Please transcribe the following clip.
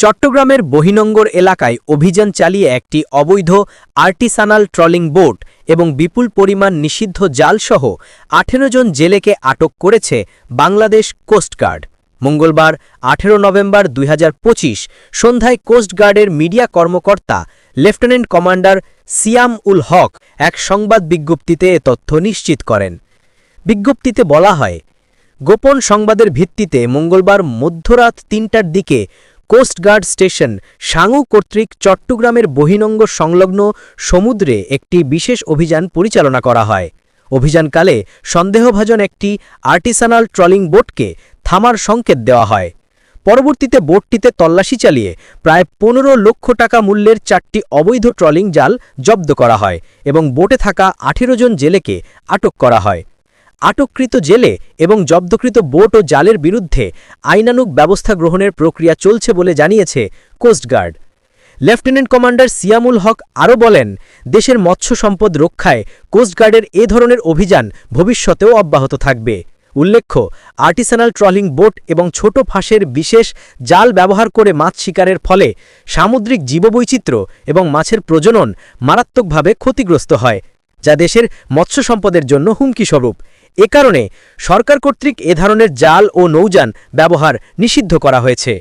চট্টগ্রামের বহিনঙ্গর এলাকায় অভিযান চালিয়ে একটি অবৈধ আর্টিসানাল ট্রলিং বোট এবং বিপুল পরিমাণ নিষিদ্ধ জালসহ আঠেরো জন জেলেকে আটক করেছে বাংলাদেশ কোস্টগার্ড মঙ্গলবার আঠেরো নভেম্বর দুই হাজার পঁচিশ সন্ধ্যায় কোস্টগার্ডের মিডিয়া কর্মকর্তা লেফটেন্যান্ট কমান্ডার সিয়াম উল হক এক সংবাদ বিজ্ঞপ্তিতে এ তথ্য নিশ্চিত করেন। বিজ্ঞপ্তিতে বলা হয়, গোপন সংবাদের ভিত্তিতে মঙ্গলবার মধ্যরাত তিনটার দিকে কোস্টগার্ড স্টেশন সাঙ্গু কর্তৃক চট্টগ্রামের বহিনঙ্গ সংলগ্ন সমুদ্রে একটি বিশেষ অভিযান পরিচালনা করা হয়। অভিযানকালে সন্দেহভাজন একটি আর্টিসানাল ট্রলিং বোটকে থামার সংকেত দেওয়া হয়। পরবর্তীতে বোটটিতে তল্লাশি চালিয়ে প্রায় পনেরো লক্ষ টাকা মূল্যের চারটি অবৈধ ট্রলিং জাল জব্দ করা হয় এবং বোটে থাকা আঠেরো জন জেলেকে আটক করা হয়। আটককৃত জেলে এবং জব্দকৃত বোট ও জালের বিরুদ্ধে আইনানুগ ব্যবস্থা গ্রহণের প্রক্রিয়া চলছে বলে জানিয়েছে coast guard lieutenant commander Siamul Haque আরও বলেন, দেশের মৎস্য সম্পদ রক্ষায় কোস্টগার্ডের এ ধরনের অভিযান ভবিষ্যতেও অব্যাহত থাকবে। উল্লেখ্য, আর্টিসানাল ট্রলিং বোট এবং ছোট ফাঁসের বিশেষ জাল ব্যবহার করে মাছ শিকারের ফলে সামুদ্রিক জীববৈচিত্র্য এবং মাছের প্রজনন মারাত্মকভাবে ক্ষতিগ্রস্ত হয়, যা দেশের মৎস্য সম্পদের জন্য হুমকি স্বরূপ এ কারণে সরকার কর্তৃক এ ধরনের জাল ও নৌযান ব্যবহার নিষিদ্ধ করা হয়েছে।